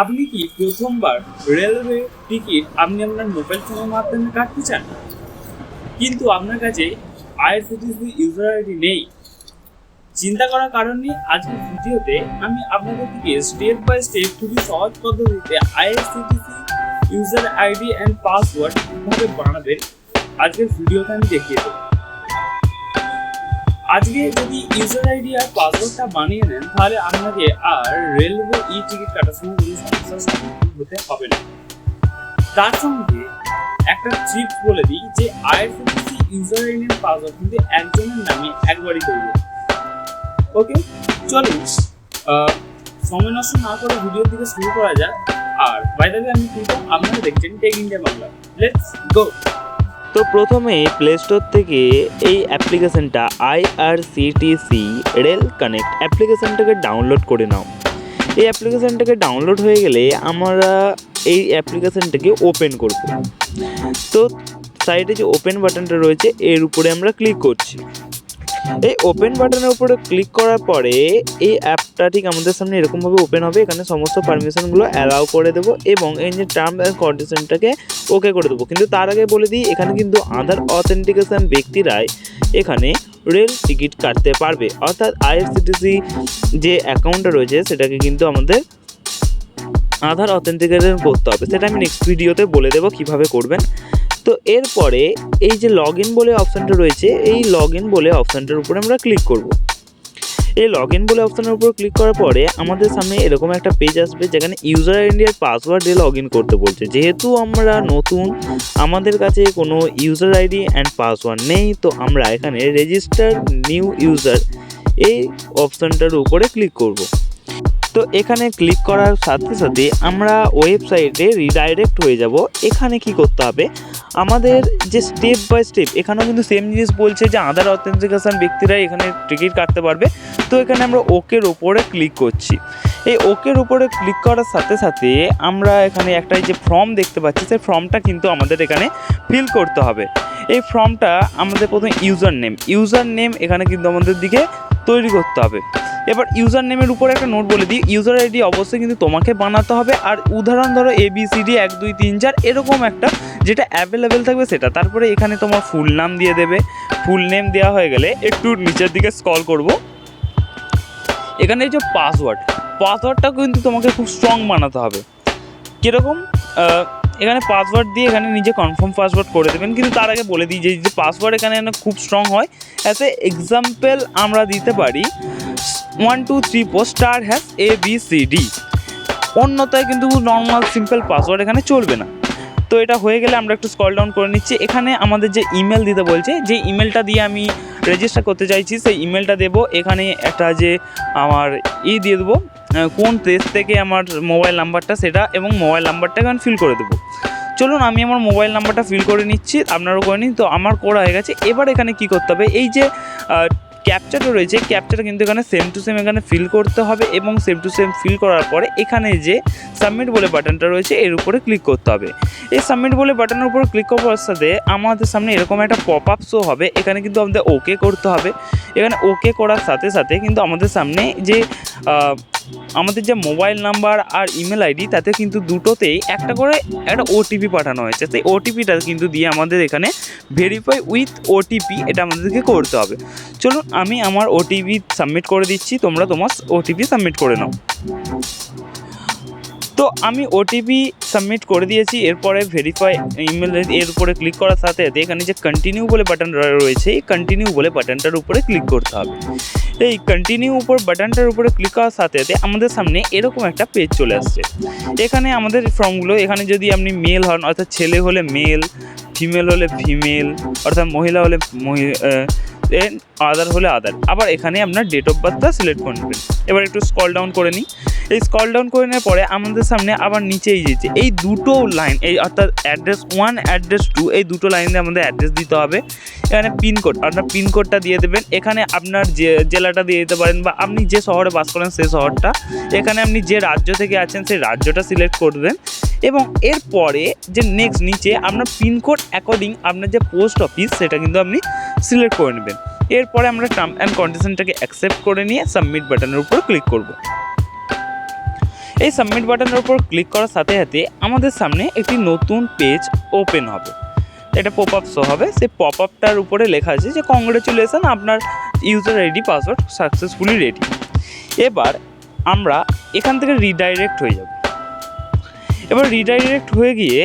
আপনি কি প্রথমবার রেলওয়ে টিকিট আপনি আপনার মোবাইল ফোনের মাধ্যমে কাটতে চান? কিন্তু আপনার কাছে আইআরসিটিসি ইউজার আইডি নেই। চিন্তা করার কারণ আজকের ভিডিওতে আমি আপনাদের থেকে স্টেপ বাই স্টেপ খুবই সহজ পদ্ধতিতে IRCTC user ID and password কীভাবে বানাবেন, আজকের ভিডিওতে আমি দেখিয়ে দেবো। আজকে যদি ইউজার আইডি আর পাসওয়ার্ডটা বানিয়ে নেন, তাহলে আপনাকে আর রেলওয়ে ই টিকিট কাটার সময় কোনো সমস্যার সম্মুখীন হতে হবে না। তার সঙ্গে একটা ট্রিপস বলে দিই যে IRCTC user ID and password কিন্তু একজনের নামে একবারই করবে। ওকে চলুন সময় নষ্ট না করে ভিডিওর দিকে শুরু করা যাক। আর বাইরে আমি কিন্তু আপনারা দেখছেন tech India Bangla let's go তো প্রথমে প্লে স্টোর থেকে এই অ্যাপ্লিকেশনটা আইআরসিটিসি রেল কানেক্ট অ্যাপ্লিকেশনটাকে ডাউনলোড করে নাও। এই অ্যাপ্লিকেশনটাকে ডাউনলোড হয়ে গেলে আমরা এই অ্যাপ্লিকেশনটাকে ওপেন করব। তো সাইডে যে ওপেন বাটনটা রয়েছে, এর উপরে আমরা ক্লিক করছি। এই ওপেন বাটনের উপরে ক্লিক করার পরে এই অ্যাপটা ঠিক আমাদের সামনে এরকমভাবে ওপেন হবে। এখানে সমস্ত পারমিশনগুলো অ্যালাউ করে দেবো এবং এই যে টার্ম অ্যান্ড কন্ডিশনটাকে ওকে করে দেবো। কিন্তু তার আগে বলে দিই, এখানে কিন্তু আধার অথেন্টিকেশন ব্যক্তিরাই এখানে রেল টিকিট কাটতে পারবে। অর্থাৎ আইআরসিটিসি যে অ্যাকাউন্টটা রয়েছে, সেটাকে কিন্তু আমাদের আধার অথেন্টিকেশন করতে হবে। সেটা আমি নেক্সট ভিডিওতে বলে দেবো কীভাবে করবেন। তো এরপরে এই যে লগ ইন বলে অপশানটা রয়েছে, এই লগ ইন বলে অপশানটার উপরে আমরা ক্লিক করব। এই লগ ইন বলে অপশানের উপর ক্লিক করার পরে আমাদের সামনে এরকম একটা পেজ আসবে যেখানে ইউজার আইডি আর পাসওয়ার্ড দিয়ে লগ ইন করতে বলছে। যেহেতু আমরা নতুন, আমাদের কাছে কোনো ইউজার আইডি অ্যান্ড পাসওয়ার্ড নেই, তো আমরা এখানে রেজিস্টার নিউ ইউজার এই অপশানটার উপরে ক্লিক করব। তো এখানে ক্লিক করার সাথে সাথে আমরা ওয়েবসাইটে রিডাইরেক্ট হয়ে যাব। এখানে কি করতে হবে? আমাদের যে স্টেপ বাই স্টেপ এখানেও কিন্তু সেম জিনিস বলছে যে আধার অথেন্টিকেশন ব্যক্তিরা এখানে টিকিট কাটতে পারবে। তো এখানে আমরা ওকের ওপরে ক্লিক করছি। এই ওকের উপরে ক্লিক করার সাথে সাথে আমরা এখানে একটা যে ফর্ম দেখতে পাচ্ছি, সেই ফর্মটা কিন্তু আমাদের এখানে ফিল করতে হবে। এই ফর্মটা আমাদের প্রথমে ইউজার নেম ইউজার নেম এখানে কিন্তু আমাদের দিকে তৈরি করতে হবে। এবার ইউজার নেমের উপরে একটা নোট বলে দিই, ইউজার আইডি অবশ্যই কিন্তু তোমাকে বানাতে হবে। আর উদাহরণ ধরো এ বি সি ডি এক, দুই, তিন, চার, এরকম একটা যেটা অ্যাভেলেবেল থাকবে সেটা। তারপরে এখানে তোমার ফুল নাম দিয়ে দেবে। ফুল নেম দেওয়া হয়ে গেলে একটু নিচের দিকে স্কল করব। এখানে এই যে পাসওয়ার্ড পাসওয়ার্ডটা কিন্তু তোমাকে খুব স্ট্রং বানাতে হবে। কীরকম? এখানে পাসওয়ার্ড দিয়ে এখানে নিজে কনফার্ম পাসওয়ার্ড করে দেবেন। কিন্তু তার আগে বলে দিই যে পাসওয়ার্ড এখানে খুব স্ট্রং হয়। অ্যাজ এ এক্সাম্পল আমরা দিতে পারি one two three four star has A B C D অন্যথায় কিন্তু নর্মাল সিম্পল পাসওয়ার্ড এখানে চলবে না। তো এটা হয়ে গেলে আমরা একটু স্কল ডাউন করে নিচ্ছি। এখানে আমাদের যে ইমেল দিতে বলছে, যে ইমেলটা দিয়ে আমি রেজিস্টার করতে চাইছি, সেই ইমেলটা দেবো। এখানে একটা যে আমার ই দিয়ে দেবো কোন দেশ থেকে আমার মোবাইল নাম্বারটা সেটা এবং মোবাইল নাম্বারটা এখানে ফিল করে দেবো। চলুন, আমি আমার মোবাইল নাম্বারটা ফিল করে নিচ্ছি, আপনারাও করে নিন তো আমার করা হয়ে গেছে। এবার এখানে কি করতে হবে? এই যে ক্যাপচারটা রয়েছে ক্যাপচার কিন্তু এখানে সেম টু সেম এখানে ফিল করতে হবে এবং সেম টু সেম ফিল করার পরে এখানে যে সাবমিট বলে বাটনটা রয়েছে, এর উপরে ক্লিক করতে হবে। এই সাবমিট বলে বাটনের উপর ক্লিক করার সাথে আমাদের সামনে এরকম একটা পপ আপ শো হবে, এখানে কিন্তু আমাদের ওকে করতে হবে। এখানে ওকে করার সাথে সাথে কিন্তু আমাদের সামনে যে আমাদের যে মোবাইল নাম্বার আর ইমেল আইডি, তাতে কিন্তু দুটোতেই একটা করে একটা ওটিপি পাঠানো হয়েছে। সেই ওটিপিটা কিন্তু দিয়ে আমাদের এখানে ভেরিফাই উইথ ওটিপি এটা আমাদেরকে করতে হবে। চলুন, আমি আমার ওটিপি সাবমিট করে দিচ্ছি। তোমরা তোমার ওটিপি সাবমিট করে নাও। তো আমি ওটিপি সাবমিট করে দিয়েছি, এরপরে ভেরিফাই ইমেল এর উপরে ক্লিক করার সাথে সাথে এখানে যে কন্টিনিউ বলে বাটন রয়েছে, এই কন্টিনিউ বলে বাটনটার উপরে ক্লিক করতে হবে। এই কন্টিনিউ উপর বাটনটার উপরে ক্লিক করার সাথে সাথে আমাদের সামনে এরকম একটা পেজ চলে আসছে। এখানে আমাদের ফর্মগুলো এখানে যদি আপনি মেল হন, অর্থাৎ ছেলে হলে মেল ফিমেল হলে ফিমেল অর্থাৎ মহিলা হলে আদার হলে আদার আবার এখানে আপনার ডেট অফ বার্থটা সিলেক্ট করে নেবেন এবার একটু স্কল ডাউন করে নিই। এই স্কল ডাউন করে নেওয়ার পরে আমাদের সামনে আবার নিচেই যেতে এই দুটো লাইন এই অর্থাৎ অ্যাড্রেস ওয়ান অ্যাড্রেস টু এই দুটো লাইনে আমাদের অ্যাড্রেস দিতে হবে। এখানে পিনকোড আপনার পিনকোডটা দিয়ে দেবেন। এখানে আপনার যে, জেলাটা দিয়ে দিতে পারেন বা আপনি যে শহরে বাস করেন সেই শহরটা। এখানে আপনি যে রাজ্য থেকে আছেন সেই রাজ্যটা সিলেক্ট করবেন এবং এরপরে যে নেক্সট নিচে আপনার পিনকোড অ্যাকর্ডিং আপনার যে পোস্ট অফিস সেটা কিন্তু আপনি সিলেক্ট করে নেবেন। এরপরে আমরা টার্ম অ্যান্ড কন্ডিশনটাকে অ্যাকসেপ্ট করে নিয়ে সাবমিট বাটনের উপর ক্লিক করব। এই সাবমিট বাটনের উপর ক্লিক করার সাথে সাথে আমাদের সামনে একটি নতুন পেজ ওপেন হবে। এটা পপ আপ শো হবে। সেই পপ আপটার উপরে লেখা আছে যে কংগ্রেচুলেশন আপনার user ID password successfully ready এবার আমরা এখান থেকে রিডাইরেক্ট হয়ে যাব। এবার রিডাইরেক্ট হয়ে গিয়ে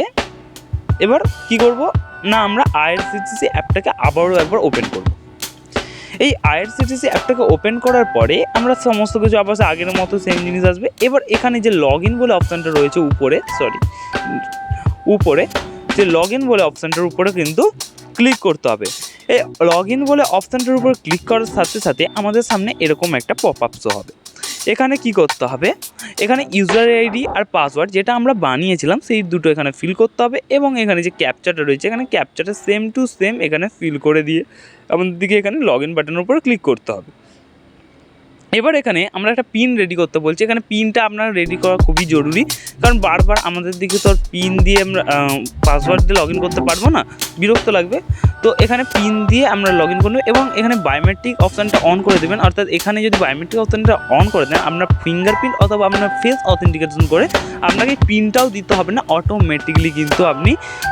এবার কি করব? না, আমরা আইআরসিটিসি অ্যাপটাকে আবারও একবার ওপেন করব। এই আইআরসিটিসি অ্যাপটাকে ওপেন করার পরে আমরা সমস্ত কিছু আবার আগের মতো সেম জিনিস আসবে। এবার এখানে যে লগ ইন বলে অপশানটা রয়েছে উপরে সরি উপরে, যে লগ ইন বলে অপশানটার উপরে কিন্তু ক্লিক করতে হবে। এই লগ ইন বলে অপশানটার উপর ক্লিক করার সাথে সাথে আমাদের সামনে এরকম একটা পপ আপসও হবে। এখানে কি করতে হবে? এখানে ইউজার আইডি আর পাসওয়ার্ড যেটা আমরা বানিয়েছিলাম, সেই দুটো এখানে ফিল করতে হবে এবং এখানে যে ক্যাপচারটা রয়েছে, এখানে ক্যাপচারটা সেম টু সেম এখানে ফিল করে দিয়ে আমাদের দিকে এখানে লগ ইন বাটনের উপর ক্লিক করতে হবে। এবার এখানে আমরা একটা পিন রেডি করতে বলছি। এখানে পিনটা আপনার রেডি করা খুবই জরুরি। কারণ বারবার আমাদের দিকে তো পিন দিয়ে আমরা পাসওয়ার্ড দিয়ে লগ করতে পারব না। বিরক্ত লাগবে। তো এখানে পিন দিয়ে আমরা লগ ইন করব এবং এখানে বায়োমেট্রিক অপশানটা অন করে দেবেন। অর্থাৎ এখানে যদি বায়োমেট্রিক অপশানটা অন করে দেন আপনার ফিঙ্গারপ্রিন্ট অথবা আপনার ফেস অথেন্টিকেশন করে আপনাকে পিনটাও দিতে হবে না। অটোমেটিকলি কিন্তু আপনি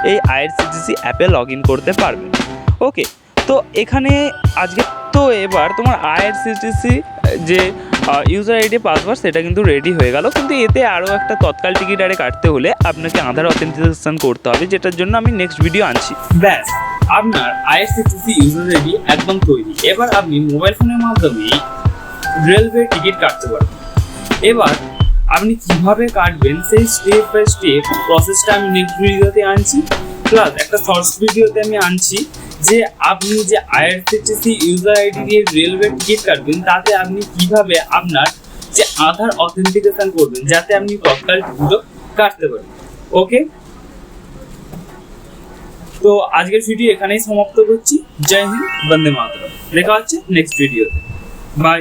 এই আইআরসিটিসি অ্যাপে লগ করতে পারবেন। ওকে তো এখানে আজকে, তো এবার তোমার আইআরসিটিসি যে ইউজার আইডি পাসওয়ার্ড সেটা কিন্তু রেডি হয়ে গেল। কিন্তু এতে আরও একটা তৎকাল টিকিট আরে কাটতে হলে আপনাকে আধার অথেন্টিকেশন করতে হবে, যেটার জন্য আমি নেক্সট ভিডিও আনছি। ব্যাস, আপনার আইএসসিটিসি ইউজার আইডি একদম তৈরি। এবার আপনি মোবাইল ফোনের মাধ্যমে রেলওয়ে টিকিট কাটতে পারবেন। এবার আপনি কীভাবে কাটবেন, সেই স্টেপ বাই স্টেপ প্রসেসটা আমি নেক্সট ভিডিওতে আনছি। প্লাস একটা শর্টস ভিডিওতে আমি আনছি। যে আপনি যে আইআরসিটিসি ইউজার আইডি দিয়ে রেলওয়ে টিকিট কাটবেন, তাতে আপনি কীভাবে আপনার যে আধার অথেন্টিকেশন করবেন, যাতে আপনি তৎকাল টিকিটও কাটতে পারেন। ওকে তো আজকের ভিডিও এখানেই সমাপ্ত করছি। জয় হিন্দ, বন্দে মাতরম। দেখা হচ্ছে নেক্সট ভিডিওতে বাই